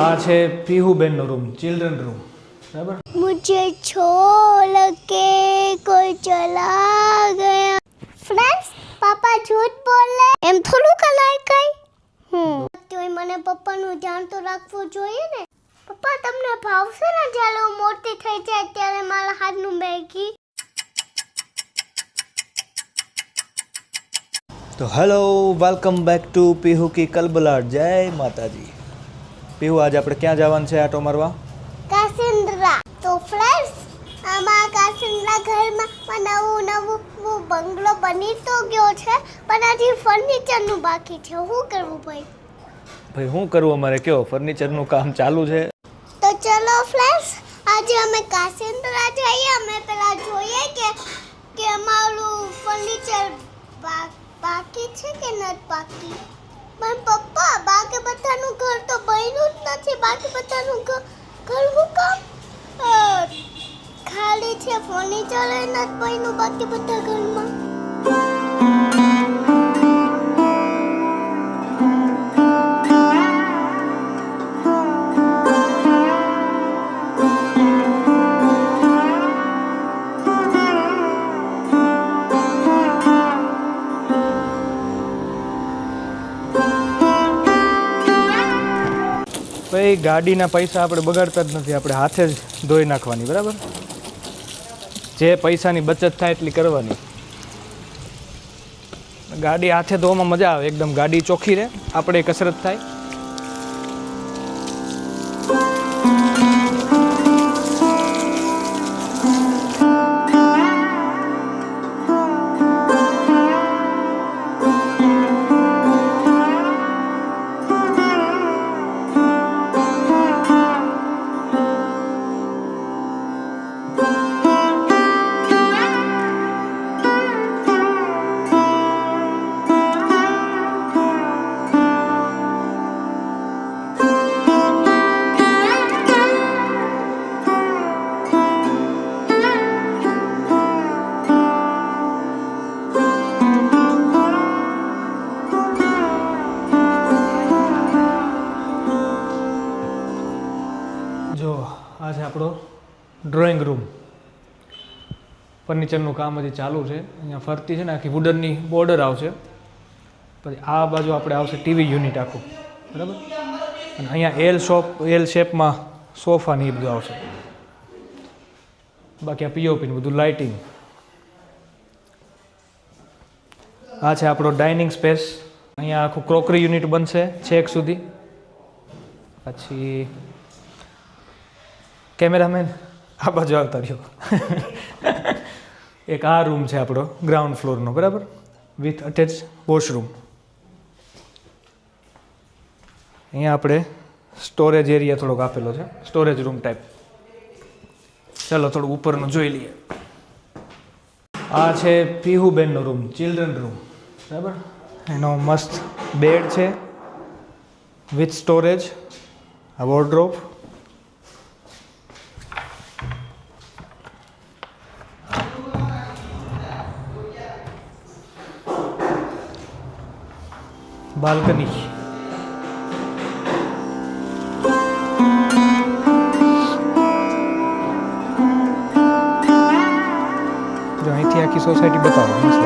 આ છે પીહુબેનનો room children room બરાબર? મુજે છોડ કે કોઈ ચલા ગયા. ફ્રેન્ડ્સ પાપા જૂઠ બોલે. એમ થોડું કલાય કઈ? હું તોય મને પપ્પાનું ધ્યાન તો રાખવું જોઈએ ને. પપ્પા તમને ભાવશે ને જ્યારે હું મોટી થઈ જાય ત્યારે મારા હાથનું મેગી? તો hello welcome back to Pihu કી કલબલાટ. જય માતાજી. પીહુ આજે આપણે ક્યાં જવાનું છે આટો મારવા? કાસિન્દ્રા. તો ફ્રેન્ડ્સ આમાં કાસિન્દ્રા ઘરમાં નવું નવું બંગલો બની તો ગયો છે પણ હજી ફર્નિચરનું બાકી છે. શું કરવું ભાઈ? ભાઈ શું કરવું અમારે? કયો ફર્નિચરનું કામ ચાલુ છે? તો ચલો ફ્રેન્ડ્સ આજે અમે કાસિન્દ્રા જઈએ. અમે પેલા જોઈએ કે કે અમારું ફર્નિચર બાકી છે કે નથી બાકી? પણ પપ્પા બધાનું ઘર તો બન્યું જ નથી. બાકી બધાનું ઘર હું કામ? ખાલી છે ફર્નિચર નથી બન્યું બાકી બધા ઘરમાં. ભાઈ ગાડીના પૈસા આપણે બગાડતા જ નથી, આપણે હાથે જ ધોઈ નાખવાની, બરાબર? જે પૈસાની બચત થાય એટલી કરવાની. ગાડી હાથે ધોવામાં મજા આવે, એકદમ ગાડી ચોખ્ખી રહે, આપણે કસરત થાય. જો, આ છે આપણો ડ્રોઈંગ રૂમ ફર્નિચરનું કામ હજી ચાલુ છે. અહીંયા ફરતી છે ને, આખી વુડનની બોર્ડર આવશે. પછી આ બાજુ આપણે આવશે ટીવી યુનિટ આખું. બરાબર? અને અહીંયા એલ શોપ એલ શેપમાં સોફા ને એ બધું આવશે. બાકી આ પીઓપી ને બધું લાઇટિંગ આ છે આપણો ડાઇનિંગ સ્પેસ અહીંયા આખું ક્રોકરી યુનિટ બનશે, છેક સુધી. પછી કેમેરામેન આ બાજુ આવતા રહ્યો. એક આ રૂમ છે આપણો ગ્રાઉન્ડ ફ્લોરનો બરાબર? વિથ અટેચ વોશરૂમ અહીંયા આપણે સ્ટોરેજ એરિયા થોડોક આપેલો છે. સ્ટોરેજ રૂમ ટાઈપ ચાલો થોડું ઉપરનું જોઈ લઈએ. આ છે પીહુબેનનો રૂમ ચિલ્ડ્રન રૂમ બરાબર? એનો મસ્ત બેડ છે. વિથ સ્ટોરેજ આ વોર્ડ્રોપ બાલ્કની. અહીંથી આખી સોસાયટી બતાવો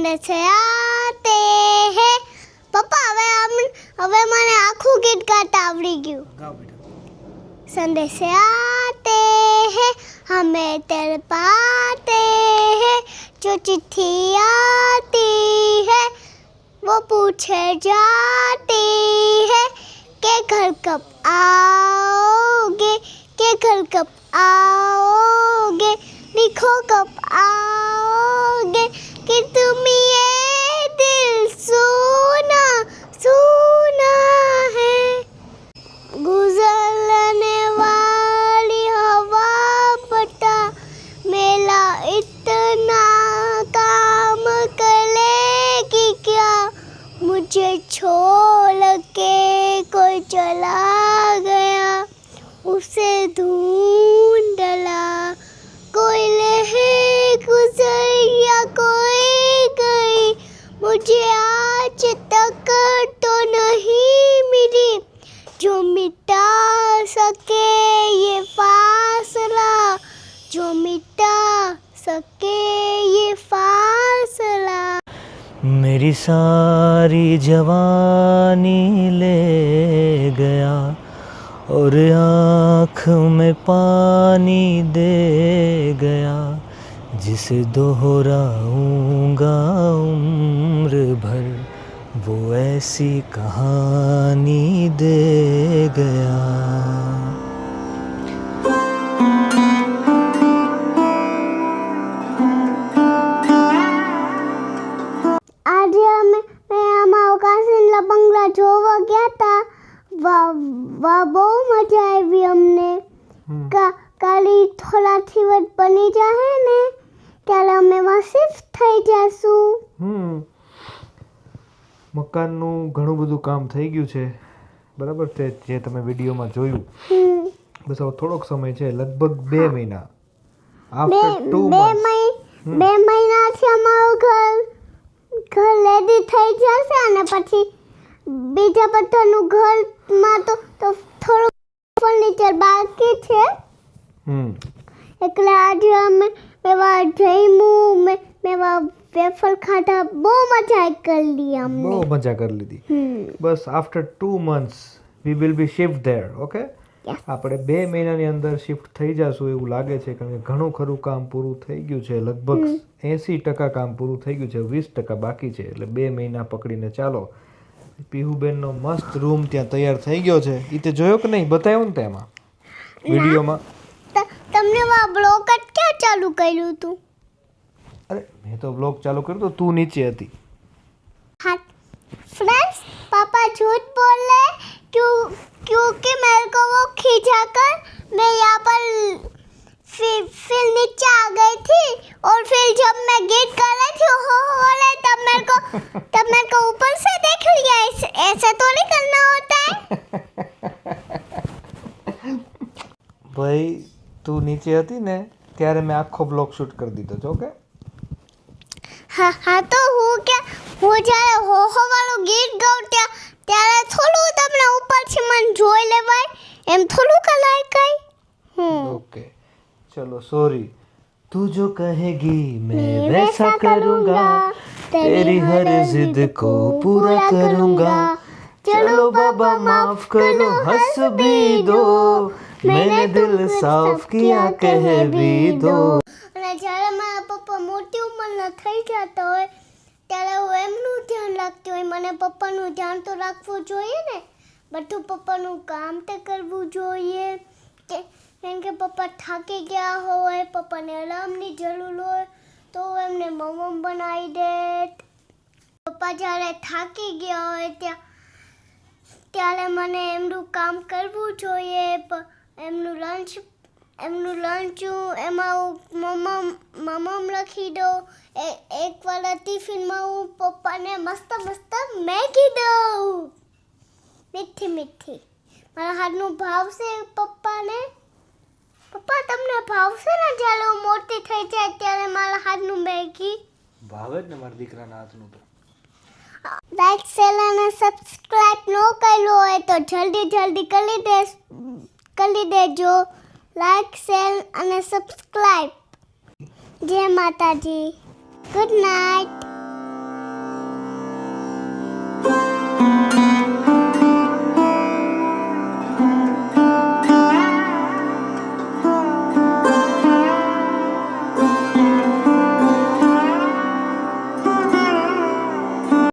संडे से आते हैं પપ્પા હવે આમ- હવે મને આખું ગીત ગાતા આવડી ગયું ગાઓ બેટા संडे से आते हैं हमें तड़पाते हैं जो चिट्ठी आती है वो पूछे जाती है के घर कब आओगे उसे ढूंढ डला कोई लहे गुजर या कोई गई। मुझे आज तक तो नहीं मिली। जो मिटा सके ये फासला। जो मिटा सके ये फासला। मेरी सारी जवानी ले गया। और आँख में पानी दे गया, जिसे दोहराऊँगा उम्र भर। वो ऐसी कहानी दे गया। आज हमें मेरा मौका से लबंगला जो हो गया था। વાહ બહુ મજા આવી અમને. કા કાલે થોડાથી વધ બની જાહે ને ત્યારે અમે શિફ્ટ થઈ જશું. હમ. મકાનનું ઘણું બધું કામ થઈ ગયું છે. બરાબર છે જે તમે વિડીયોમાં જોયું. બસ હવે થોડોક સમય છે લગભગ બે મહિના. આફ્ટર ટુ મંથ્સ બે મહિનાથી અમારું ઘર ઘર રેડી થઈ જશે અને પછી બીજા બધાનું ઘરમાં તો તો થોડું ફર્નિચર બાકી છે. હમ. એટલે આજે અમે મેવા જઈમું મે મેવા વેફર ખાધા બહુ મજા કરી અમને. બહુ મજા કરી લીધી. બસ after two months we will be shift there okay. આપણે બે મહિનાની અંદર શિફ્ટ થઈ જશું એવું લાગે છે કારણ કે ઘણું ખરું કામ પૂરું થઈ ગયું છે. લગભગ એંસી ટકા કામ પૂરું થઈ ગયું છે વીસ ટકા બાકી છે. એટલે બે મહિના પકડીને ચાલો. પીહુબેનનો મસ્ત રૂમ ત્યાં તૈયાર થઈ ગયો છે એ તે જોયો કે નહીં બતાવ્યો ને તેમાં વિડીયોમાં ત- તમને વા બ્લોક જ ક્યાં ચાલુ કર્યું હતું અરે મેં તો બ્લોગ ચાલુ કર્યો તો તું નીચે હતી हाँ फ्रेंड्स पापा झूठ बोल रहे हैं क्यों क्योंकि मेरे को वो खींचा कर मैं यहाँ पर फिर फिर नीचे आ गई थी और फिर जब मैं गीत कर रही थी हो हो रहे तब मेरे को तब मेरे को ऊपर से देख लिया ऐसे ऐसे तो नहीं करना होता है ભાઈ તું નીચે હતી ને ત્યારે મેં આખો બ્લોગ શૂટ કરી દીધો છે ઓકે હા હા તો હું કે હું જ્યારે હો હો વાળું ગીત ગાઉં ત્યાં ત્યારે થોડું તમને ઉપરથી મને જોઈ લેવાય એમ થોડું કલાય કઈ હમ ओके चलो सॉरी तू जो कहेगी मैं मैं वैसा वैसा करूंगा करूंगा, तेरी हर जिद को पूरा करूंगा चलो बाबा माफ करो हंस भी दो मैंने दिल साफ किया कह भी दो અને જ્યારે મારા પપ્પા મોટી ઉંમરના થઈ જતા હોય ત્યારે હું એમનું ધ્યાન રાખતી હોય મને પપ્પાનું ધ્યાન તો રાખવું જોઈએ ને બધું પપ્પાનું કામ તે કરવું જોઈએ કે કેમ કે પપ્પા થાકી ગયા હોય, પપ્પાને આરામની જરૂર હોય, તો એમને મમમ બનાવી દે. પપ્પા જ્યારે થાકી ગયા હોય ત્યાં, ત્યારે મને એમનું કામ કરવું જોઈએ. એમનું લંચ એમનું લંચ એમાં હું મમમ મમમ લખી દઉં. એ, એકવાર ટિફિનમાં હું પપ્પાને મસ્ત મસ્ત મેગી દઉં. મીઠી મીઠી. મારા હાથનું ભાવશે પપ્પાને. પપ્પા તમને ભાવશે ને જ્યારે હું મોટી થઈ જાય ત્યારે મારા હાથનું મેગી? ભાવે જ ને મારા દીકરાના હાથનું તો. લાઈક શેર અને સબસ્ક્રાઇબ ન કર્યું હોય તો જલ્દી જલ્દી કરી દે કરી દેજો. લાઈક શેર અને સબસ્ક્રાઇબ જય માતાજી. Good night